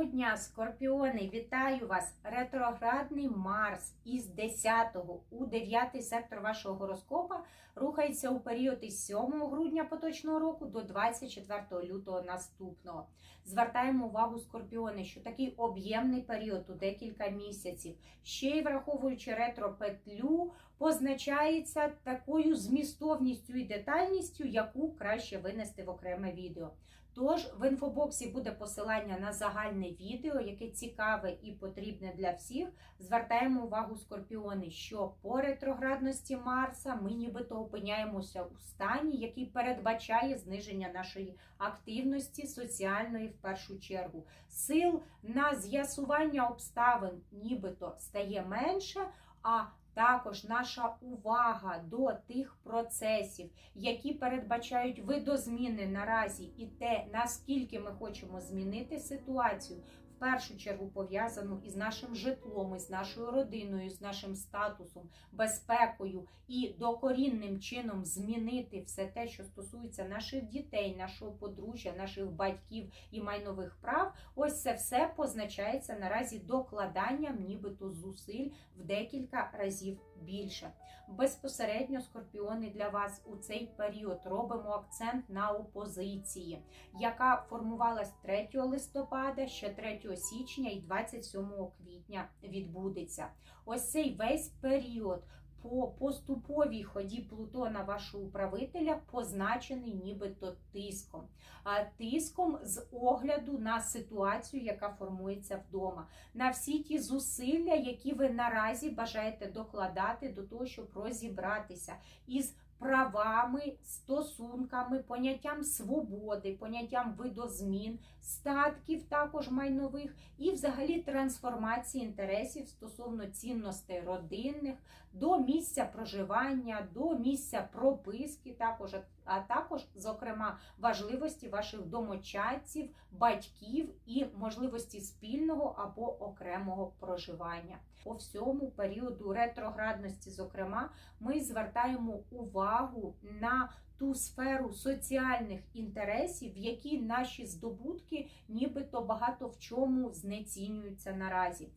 Доброго дня, скорпіони! Вітаю вас! Ретроградний Марс із 10 у 9 сектор вашого гороскопа рухається у період із 7 грудня поточного року до 24 лютого наступного. Звертаємо увагу скорпіони, що такий об'ємний період у декілька місяців, ще й враховуючи ретропетлю, позначається такою змістовністю і детальністю, яку краще винести в окреме відео. Тож в інфобоксі буде посилання на загальне відео, яке цікаве і потрібне для всіх. Звертаємо увагу скорпіони, що по ретроградності Марса ми нібито опиняємося у стані, який передбачає зниження нашої активності соціальної в першу чергу. Сил на з'ясування обставин нібито стає менше. а також наша увага до тих процесів, які передбачають видозміни наразі, і те, наскільки ми хочемо змінити ситуацію, першу чергу пов'язану із нашим житлом, із нашою родиною, з нашим статусом, безпекою і докорінним чином змінити все те, що стосується наших дітей, нашого подружжя, наших батьків і майнових прав. Ось це все позначається наразі докладанням, нібито зусиль в декілька разів більше. Безпосередньо скорпіони для вас у цей період робимо акцент на опозиції, яка формувалась 3 листопада, ще 3 січня і 27 квітня відбудеться. Ось цей весь період. По поступовій ході Плутона вашого управителя позначений нібито тиском, а тиском з огляду на ситуацію, яка формується вдома, на всі ті зусилля, які ви наразі бажаєте докладати до того, щоб розібратися із правами, стосунками, поняттям свободи, поняттям видозмін, статків також майнових і взагалі трансформації інтересів стосовно цінностей родинних до місця проживання, до місця прописки, також, а також, зокрема, важливості ваших домочадців, батьків і можливості спільного або окремого проживання. По всьому періоду ретроградності, зокрема, ми звертаємо увагу на ту сферу соціальних інтересів, в якій наші здобутки багато в чому знецінюються наразі.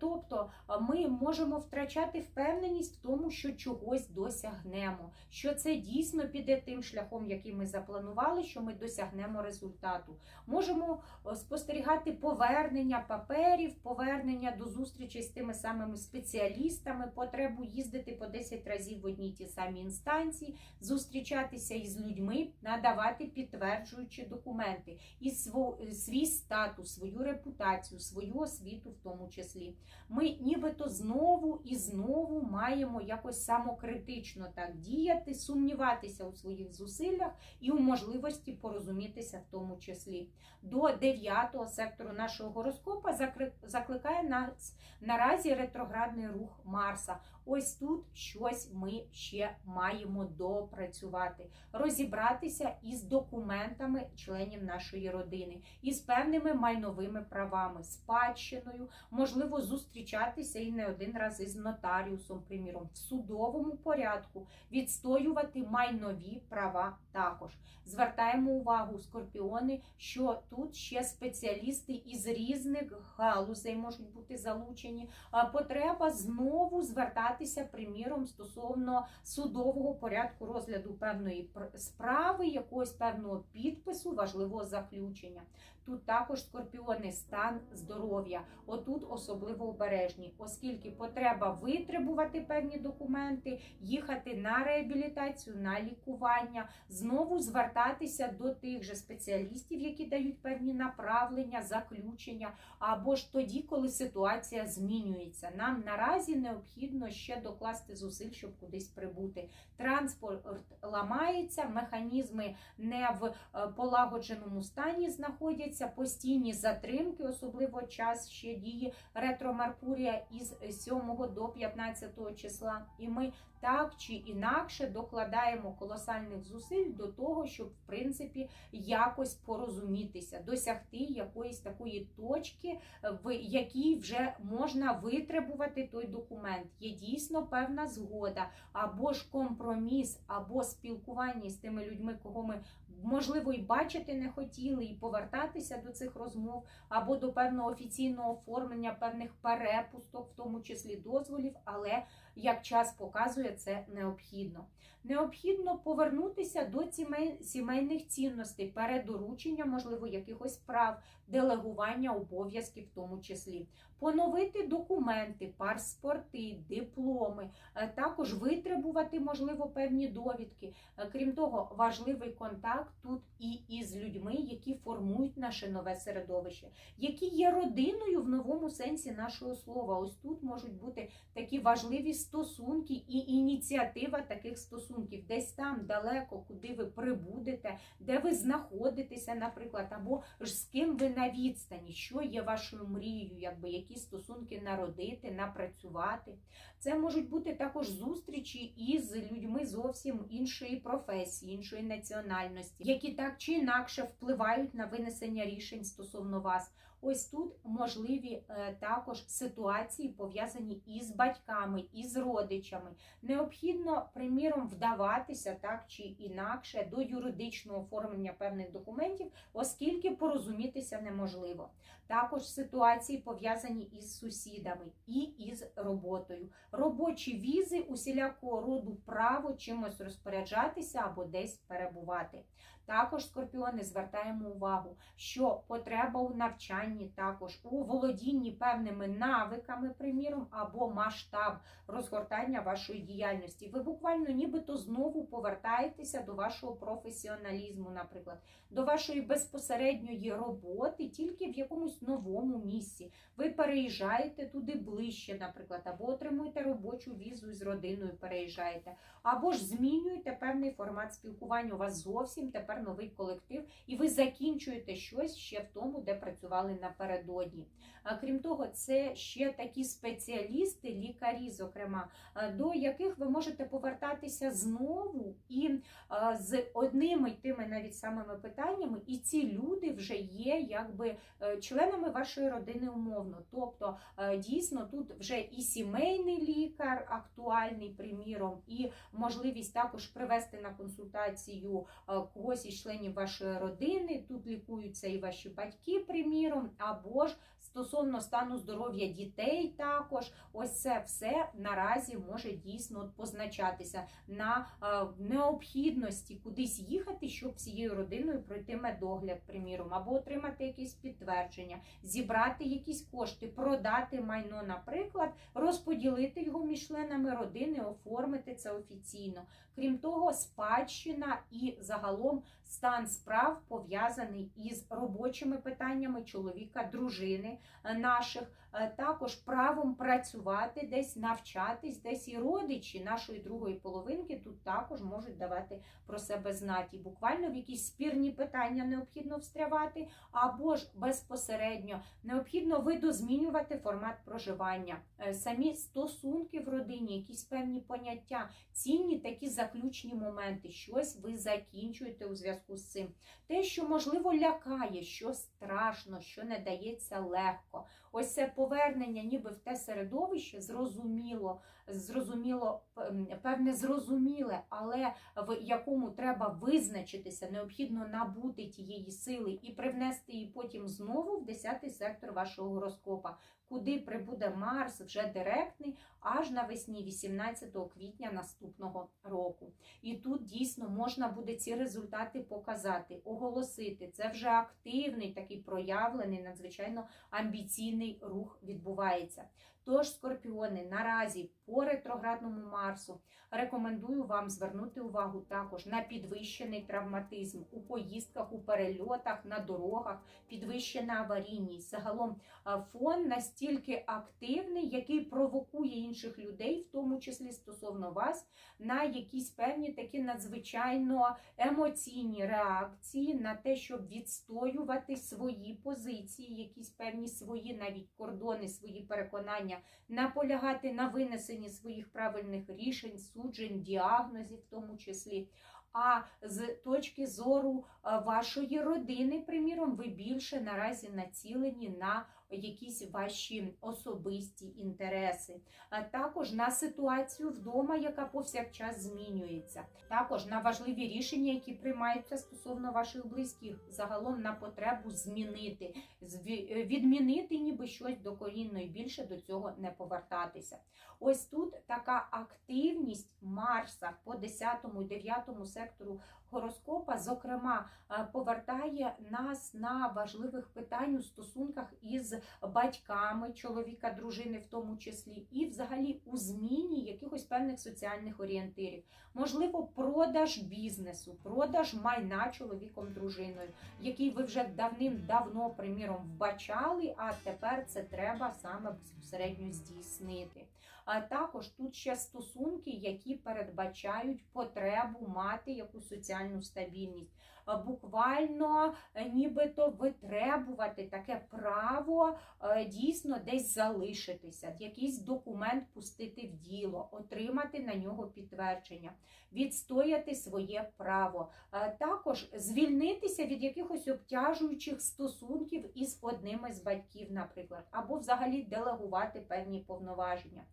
Тобто ми можемо втрачати впевненість в тому, що чогось досягнемо, що це дійсно піде тим шляхом, який ми запланували, що ми досягнемо результату. Можемо спостерігати повернення паперів, повернення до зустрічі з тими самими спеціалістами, потребу їздити по 10 разів в одній ті самі інстанції, зустрічатися із людьми, надавати підтверджуючі документи і свій статус, свою репутацію, свою освіту, в тому числі. Ми нібито знову і знову маємо якось самокритично так діяти, сумніватися у своїх зусиллях і у можливості порозумітися в тому числі. До 9 сектору нашого гороскопа закликає нас наразі ретроградний рух Марса. Ось тут щось ми ще маємо допрацювати розібратися із документами членів нашої родини, із певними майновими правами, спадщиною, можливо, зустрічатися і не один раз із нотаріусом, приміром, в судовому порядку, відстоювати майнові права також. Звертаємо увагу, скорпіони, що тут ще спеціалісти із різних галузей можуть бути залучені. Потреба знову звертатися, приміром, стосовно судового порядку розгляду певної справи, якогось певного підпису, важливого заключення. Тут також скорпіони стан здоров'я. Отут особливо обережні, оскільки потреба витребувати певні документи, їхати на реабілітацію, на лікування, знову звертатися до тих же спеціалістів, які дають певні направлення, заключення, або ж тоді, коли ситуація змінюється. Нам наразі необхідно ще докласти зусиль, щоб кудись прибути. Транспорт ламається, механізми не в е, полагодженому стані знаходяться знаходяться постійні затримки, особливо час ще дії ретро Меркурія із 7 до 15 числа. І ми так чи інакше докладаємо колосальних зусиль до того, щоб в принципі якось порозумітися, досягти якоїсь такої точки, в якій вже можна витребувати той документ. Є дійсно певна згода, або ж компроміс, або спілкування з тими людьми, кого ми можливо, і бачити не хотіли, і повертатися до цих розмов, або до певного офіційного оформлення певних перепусток, в тому числі дозволів, але як час показує, це необхідно. Необхідно повернутися до сімейних цінностей, передоручення, можливо, якихось прав, делегування обов'язків, в тому числі, поновити документи, паспорти, дипломи, е, також витребувати, можливо, певні довідки. Е, Крім того, важливий контакт тут і із людьми, які формують наше нове середовище, які є родиною в новому сенсі нашого слова. Ось тут можуть бути такі важливі стосунки і ініціатива таких стосунків, десь там далеко, куди ви прибудете, де ви знаходитеся, наприклад, або ж з ким ви на відстані, що є вашою мрією, якби які стосунки народити, напрацювати. Це можуть бути також зустрічі із людьми зовсім іншої професії, іншої національності, які так чи інакше впливають на винесення рішень стосовно вас. Ось тут можливі е, також ситуації пов'язані із батьками, із родичами. Необхідно, приміром, вдаватися так чи інакше до юридичного оформлення певних документів, оскільки порозумітися неможливо. Також ситуації пов'язані із сусідами і із роботою. Робочі візи усілякого роду право чимось розпоряджатися або десь перебувати. Також скорпіони звертаємо увагу, що потреба у навчанні, також у володінні певними навиками, приміром, або масштаб розгортання вашої діяльності. Ви буквально нібито знову повертаєтеся до вашого професіоналізму, наприклад, до вашої безпосередньої роботи, тільки в якомусь новому місці. Ви переїжджаєте туди ближче, наприклад, або отримуєте робочу візу з родиною переїжджаєте, або ж змінюєте певний формат спілкування. У вас зовсім тепер новий колектив, і ви закінчуєте щось ще в тому, де працювали напередодні. Крім того, це ще такі спеціалісти, лікарі, зокрема, до яких ви можете повертатися знову і з одними й тими навіть самими питаннями, і ці люди вже є якби е, членами вашої родини умовно. Тобто, е, дійсно, тут вже і сімейний лікар актуальний, приміром, і можливість також привести на консультацію е, когось із членів вашої родини. Тут лікуються і ваші батьки, приміром, або ж стосовно стану здоров'я дітей, також ось це все наразі може дійсно позначатися на е, необхідності кудись їхати, щоб всією родиною пройти медогляд, приміром, або отримати якесь підтвердження, зібрати якісь кошти, продати майно, наприклад, розподілити його між членами родини, оформити це офіційно. Крім того, спадщина і загалом стан справ пов'язаний із робочими питаннями чоловіка, дружини наших, е, також правом працювати, десь навчатись, десь і родичі нашої другої половинки тут також можуть давати про себе знати. Буквально в якісь спірні питання необхідно встрявати, або ж безпосередньо необхідно видозмінювати формат проживання, Е, самі стосунки в родині, якісь певні поняття, цінні такі заключні моменти, щось ви закінчуєте у зв'язку з цим. Те, що можливо лякає, що страшно, що не дається легко легко. Ось це повернення, ніби в те середовище, зрозуміло, зрозуміло, ем, певне зрозуміле, але в якому треба визначитися, необхідно набути тієї сили і привнести її потім знову в 10-й сектор вашого гороскопа, куди прибуде Марс вже директний аж навесні 18 квітня наступного року. І тут дійсно можна буде ці результати показати, оголосити. Це вже активний, такий проявлений, надзвичайно амбіційний рух відбувається. Тож, скорпіони, наразі по ретроградному Марсу рекомендую вам звернути увагу також на підвищений травматизм у поїздках, у перельотах, на дорогах, підвищена аварійність. Загалом фон настільки активний, який провокує інших людей, в тому числі стосовно вас, на якісь певні такі надзвичайно емоційні реакції на те, щоб відстоювати свої позиції, якісь певні свої навіть кордони, свої переконання, наполягати на винесенні своїх правильних рішень, суджень, діагнозів, в тому числі. А з точки зору е, вашої родини, приміром, ви більше наразі націлені на якісь ваші особисті інтереси, а також на ситуацію вдома, яка повсякчас змінюється, також на важливі рішення, які приймаються стосовно ваших близьких, загалом на потребу змінити, е, відмінити ніби щось докорінно і більше до цього не повертатися. Ось тут така активність Марса по 10 і 9 сектору гороскопа, зокрема, е, повертає нас на важливих питань у стосунках із батьками чоловіка, дружини, в тому числі, і взагалі у зміні якихось певних соціальних орієнтирів. Можливо, продаж бізнесу, продаж майна чоловіком, дружиною, який ви вже давним-давно, приміром, вбачали, а тепер це треба саме безпосередньо здійснити. А також тут ще стосунки, які передбачають потребу мати якусь соціальну стабільність. Буквально е, нібито витребувати таке право е, дійсно десь залишитися, якийсь документ пустити в діло, отримати на нього підтвердження, відстояти своє право, Е, також звільнитися від якихось обтяжуючих стосунків із одним із батьків, наприклад, або взагалі делегувати певні повноваження.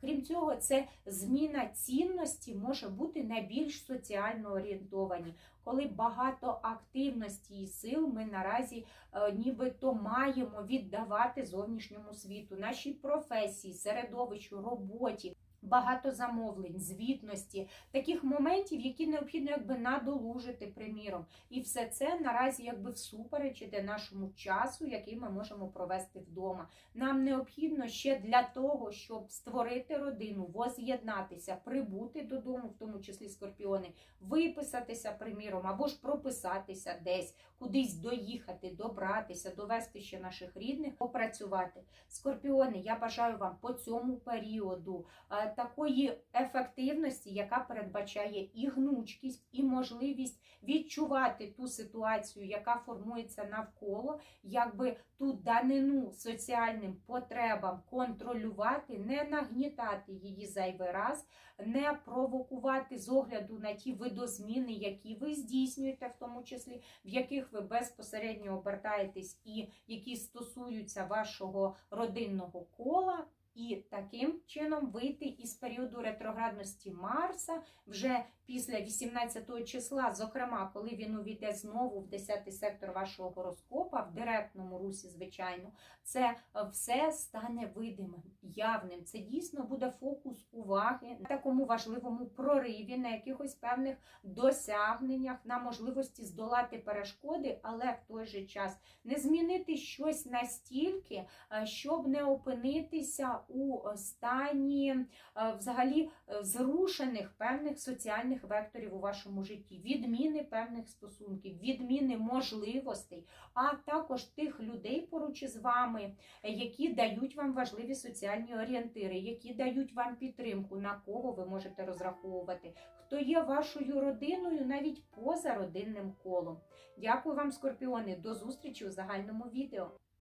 Крім цього, це зміна цінності може бути найбільш соціально орієнтовані, коли багато активності і сил ми наразі е, нібито маємо віддавати зовнішньому світу, нашій професії, середовищу, роботі. Багато замовлень, звітності, таких моментів, які необхідно якби надолужити, приміром. І все це наразі якби всупереч іде нашому часу, який ми можемо провести вдома. Нам необхідно ще для того, щоб створити родину, воз'єднатися, прибути додому, в тому числі скорпіони, виписатися, приміром, або ж прописатися десь, кудись доїхати, добратися, довести ще наших рідних, попрацювати. Скорпіони, я бажаю вам по цьому періоду е, такої ефективності, яка передбачає і гнучкість, і можливість відчувати ту ситуацію, яка формується навколо, якби ту данину соціальним потребам контролювати, не нагнітати її зайвий раз, не провокувати з огляду на ті видозміни, які ви здійснюєте, в тому числі, в яких ви безпосередньо обертаєтесь, і які стосуються вашого родинного кола. І таким чином вийти із періоду ретроградності Марса вже після 18 числа, зокрема, коли він увійде знову в 10 сектор вашого гороскопа, в директному русі, звичайно, це все стане видимим, явним. Це дійсно буде фокус уваги на такому важливому прориві, на якихось певних досягненнях, на можливості здолати перешкоди, але в той же час не змінити щось настільки, е, щоб не опинитися у стані е, взагалі е, зрушених певних соціальних векторів у вашому житті, відміни певних стосунків, відміни можливостей, а також тих людей поруч із вами, які дають вам важливі соціальні орієнтири, які дають вам підтримку, на кого ви можете розраховувати, хто є вашою родиною навіть поза родинним колом. Дякую вам, скорпіони, до зустрічі у загальному відео.